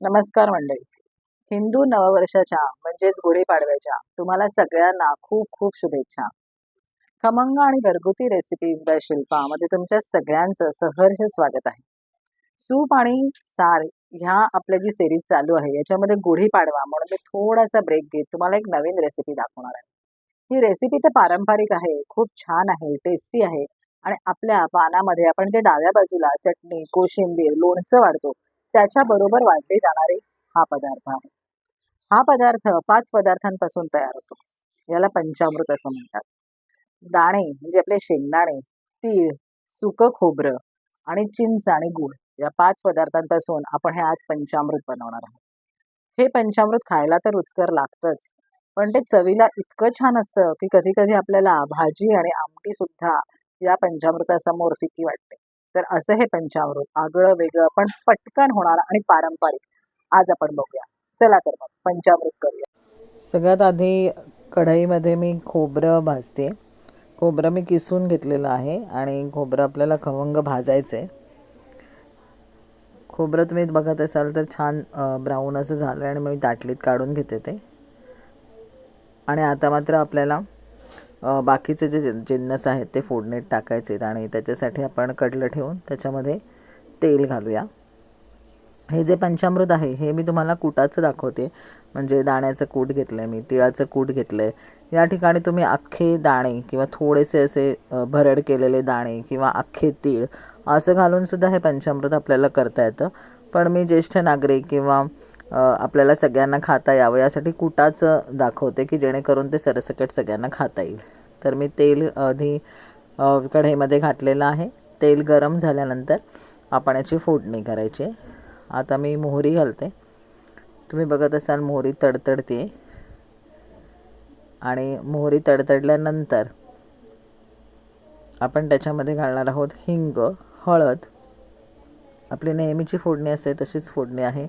नमस्कार मंडळी. हिंदू नववर्षाच्या म्हणजेच गुढीपाडव्याच्या तुम्हाला सगळ्यांना खूप खूप शुभेच्छा. खमंग आणि घरगुती रेसिपीज बाय शिल्पा मध्ये तुमच्या सगळ्यांचं सहर्ष स्वागत आहे. सूप आणि सार ह्या आपल्या जी सिरीज चालू आहे याच्यामध्ये गुढीपाडवा म्हणून मी थोडासा ब्रेक घेत तुम्हाला एक नवीन रेसिपी दाखवणार आहे. ही रेसिपी तर पारंपरिक आहे खूप छान आहे टेस्टी आहे. आणि आपल्या पानामध्ये आपण जे डाव्या बाजूला चटणी कोशिंबीर लोणचं वाढतो त्याच्या बरोबर वाढले जाणारे हा पदार्थ आहे. हा पदार्थ पाच पदार्थांपासून तयार होतो. याला पंचामृत असं म्हणतात. दाणे म्हणजे आपले शेंगदाणे तीळ सुकं खोबरं आणि चिंच आणि गुळ या पाच पदार्थांपासून आपण हे आज पंचामृत बनवणार आहोत. हे पंचामृत खायला तर रुचकर लागतंच पण ते चवीला इतकं छान असतं की कधी कधी आपल्याला भाजी आणि आमटी सुद्धा या पंचामृतासमोर फिकी वाटते. तर असं हे पंचामृत. आगळं वेगळं पण पटकन होणार आणि पारंपरिक. आज आपण बघूया. चला तर मग पंचामृत करूया. सगळ्यात आधी कढईमध्ये मी खोबरं भाजते. खोबरं मी किसून घेतलेलं आहे आणि खोबरं आपल्याला खवंग भाजायचं आहे खोबरं तुम्ही बघत असाल तर छान ब्राऊन असं झालं आहे आणि मी ताटलीत काढून घेते ते. आणि आता मात्र आपल्याला बाकीचे जे जिन्नस आहेत ते फोडणीत टाकायचे आहेत आणि त्याच्यासाठी आपण कडलं ठेवून त्याच्यामध्ये तेल घालूया. हे जे पंचामृत आहे हे मी तुम्हाला कुटाचं दाखवते. म्हणजे दाण्याचं कूट घेतलं आहे मी तिळाचं कूट घेतलं आहे या ठिकाणी तुम्ही अख्खे दाणे किंवा थोडेसे असे भरड केलेले दाणे किंवा अख्खे तीळ असं घालूनसुद्धा हे पंचामृत आपल्याला करता येतं. पण मी ज्येष्ठ नागरिक किंवा आपल्याला सगळ्यांना खाता यावं यासाठी कुटाचं दाखवते की जेणेकरून ते सरसकट सगळ्यांना खाता येईल. तर मी तेल आधी कढईमध्ये घातलेलं आहे. तेल गरम झाल्यानंतर आपण याची फोडणी करायची. आता मी मोहरी घालते. तुम्ही बघत असाल मोहरी तडतडते आणि मोहरी तडतडल्यानंतर आपण त्याच्यामध्ये घालणार आहोत हिंग हळद. आपली नेहमीची फोडणी असते तशीच फोडणी आहे.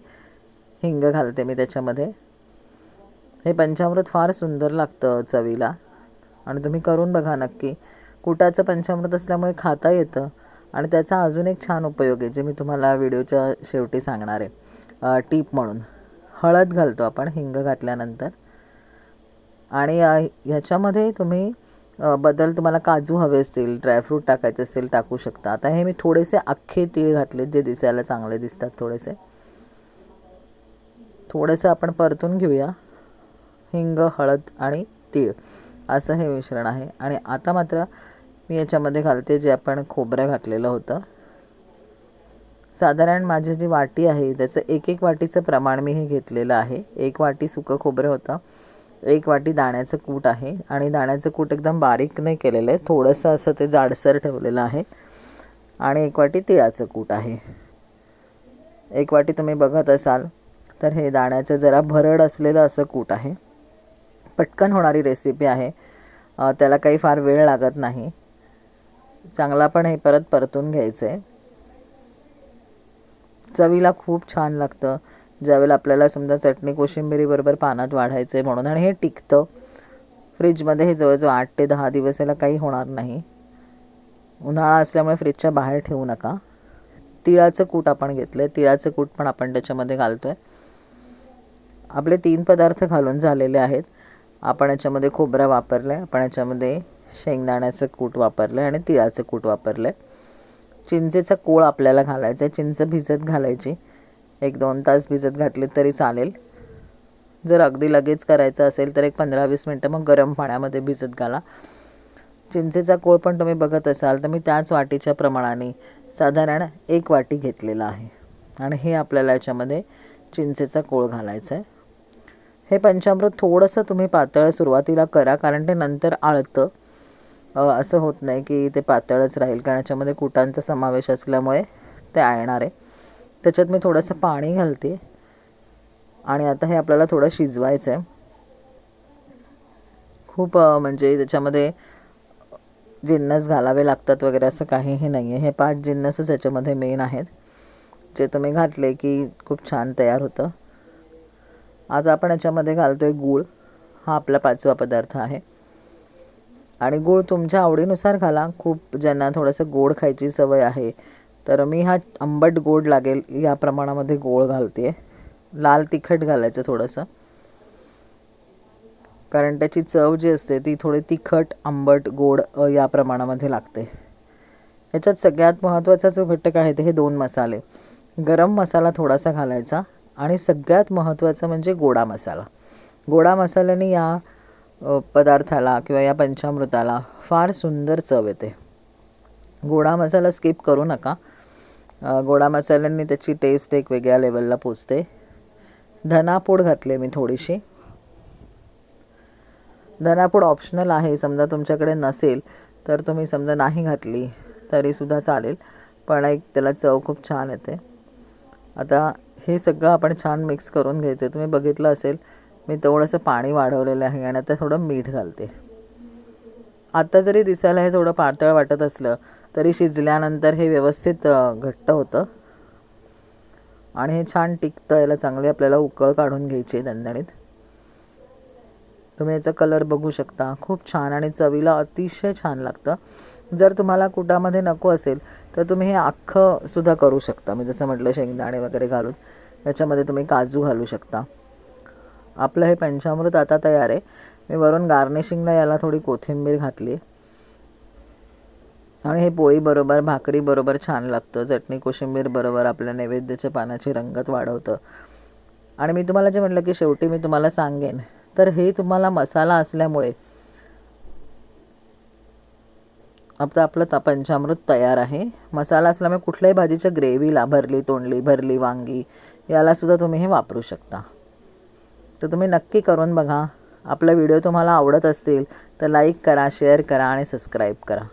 हिंग घालते मी त्याच्यामध्ये. हे पंचामृत फार सुंदर लागतं चवीला. आणि तुम्ही करून बघा नक्की. कुटाचं पंचामृत असल्यामुळे खाता येतं आणि त्याचा अजून एक छान उपयोग आहे जे मी तुम्हाला व्हिडिओच्या शेवटी सांगणार आहे. टीप म्हणून. हळद घालतो आपण हिंग घातल्यानंतर. आणि ह्याच्यामध्ये तुम्ही बदल तुम्हाला काजू हवे असतील ड्रायफ्रूट टाकायचे असतील टाकू शकता. आता हे मी थोडेसे अख्खे तीळ घातले जे दिसायला चांगले दिसतात थोडेसे. थोडंसं आपण परतून घेऊया. हिंग हळद आणि तीळ. असं हे मिश्रण आहे. आणि आता मात्र मी याच्यामध्ये घालते जे आपण खोबरं घातलेलं होतं. साधारण माझी जी वाटी आहे त्याचं एक एक वाटीचं प्रमाण मी हे घेतलेलं आहे. एक वाटी सुकं खोबरं होतं. एक वाटी दाण्याचं कूट आहे. आणि दाण्याचं कूट एकदम बारीक नाही केलेलं आहे. थोडंसं असं ते जाडसर ठेवलेलं आहे. आणि एक वाटी तिळाचं कूट आहे. एक वाटी तुम्ही बघत असाल तर हे दाण्याचं जरा भरड असलेलं असं कूट आहे. पटकन होणारी रेसिपी आहे. त्याला काही फार वेळ लागत नाही. चांगला पण हे परत परतून घ्यायचं आहे चवीला खूप छान लागतं. ज्यावेळेला आपल्याला समजा चटणी कोशिंबिरीबरोबर पानात वाढायचं आहे म्हणून आणि हे टिकतं. फ्रीजमध्ये हे जवळजवळ आठ ते दहा दिवस याला काही होणार नाही. उन्हाळा असल्यामुळे फ्रीजच्या बाहेर ठेवू नका. तिळाचं कूट आपण घेतलं आहे तिळाचं कूट पण आपण त्याच्यामध्ये घालतो आहे आपले तीन पदार्थ घालून झालेले आहेत. आपण याच्यामध्ये खोबरं वापरलं आहे आपण याच्यामध्ये शेंगदाण्याचं कूट वापरलं आहे आणि तिळाचं कूट वापरलं आहे चिंचेचा कोळ आपल्याला घालायचा आहे. चिंच भिजत घालायची. एक दोन तास भिजत घातली तरी चालेल. जर अगदी लगेच करायचं असेल तर एक पंधरा वीस मिनटं मग गरम पाण्यामध्ये भिजत घाला. चिंचेचा कोळ पण तुम्ही बघत असाल तर मी त्याच वाटीच्या प्रमाणाने साधारण एक वाटी घेतलेला आहे. आणि हे आपल्याला याच्यामध्ये चिंचेचा कोळ घालायचा आहे. हे पंचामृत थोडंसं तुम्ही पातळ सुरुवातीला करा कारण ते नंतर आळतं. असं होत नाही की ते पातळच राहील कारण याच्यामध्ये कुटांचा समावेश असल्यामुळे ते आळणार आहे. त्याच्यात मी थोडंसं पाणी घालते. आणि आता हे आपल्याला थोडं शिजवायचं आहे खूप म्हणजे त्याच्यामध्ये जिन्नस घालावे लागतात वगैरे असं काहीही नाही आहे हे पाच जिन्नसच याच्यामध्ये मेन आहेत. जे तुम्ही घातले की खूप छान तयार होतं. आज आपण याच्यामध्ये घालतो आहे गूळ. हा आपला पाचवा पदार्थ आहे. आणि गूळ तुमच्या आवडीनुसार घाला. खूप ज्यांना थोडंसं गोड खायची सवय आहे तर मी हा आंबट गोड लागेल या प्रमाणामध्ये गोळ घालते लाल तिखट घालायचं थोडंसं. कारण त्याची चव जी असते ती थोडी तिखट आंबट गोड या प्रमाणामध्ये लागते. ह्याच्यात सगळ्यात महत्त्वाचा जो घटक आहे ते हे दोन मसाले. गरम मसाला थोडासा घालायचा. आणि सगळ्यात महत्त्वाचं म्हणजे गोडा मसाला. गोडा मसाल्याने या पदार्थाला किंवा या पंचामृताला फार सुंदर चव येते. गोडा मसाला स्किप करू नका. गोडा मसाल्यांनी त्याची टेस्ट एक वेगळ्या लेवलला पोचते. धनापूड घातले मी थोडीशी. धनापूड ऑप्शनल आहे समजा तुमच्याकडे नसेल तर तुम्ही समजा नाही घातली तरीसुद्धा चालेल. पण एक त्याला चव खूप छान येते. आता हे सगळं आपण छान मिक्स करून घ्यायचं. आहे तुम्ही बघितलं असेल मी थोडंसं पाणी वाढवलेलं आहे आणि आता थोडं मीठ घालते. आता जरी दिसायला हे थोडं पातळ वाटत असलं तरी शिजल्यानंतर हे व्यवस्थित घट्ट होतं. आणि हे छान टिकतं याला चांगली आपल्याला उकळ काढून घ्यायची आहे दणदणीत. तुम्ही याचा कलर बघू शकता. खूप छान आणि चवीला अतिशय छान लागतं. जर तुम्हाला कुटामध्ये नको असेल तर तुम्ही हे अख्खं सुद्धा करू शकता. मी जसं म्हटलं शेंगदाणे वगैरे घालून. याच्यामध्ये तुम्ही काजू घालू शकता. आपलं हे पंचामृत आता तयार आहे. मी वरून गार्निशिंगला याला थोडी कोथिंबीर घातली. आणि हे पोळीबरोबर भाकरीबरोबर छान लागतं. चटणी कोशिंबीर बरोबर आपल्या नैवेद्याच्या पानाची रंगत वाढवतं. आणि मी तुम्हाला जे म्हटलं की शेवटी मी तुम्हाला सांगेन तर हे तुम्हाला मसाला असल्यामुळे आता आपलं त पंचामृत तयार आहे. मसाला असल्यामुळे कुठल्याही भाजीच्या ग्रेव्हीला भरली तोंडली भरली वांगी यालासुद्धा तुम्ही हे वापरू शकता. तर तुम्ही नक्की करून बघा. आपला व्हिडिओ तुम्हाला आवडत असतील तर लाईक करा शेअर करा आणि सबस्क्राईब करा.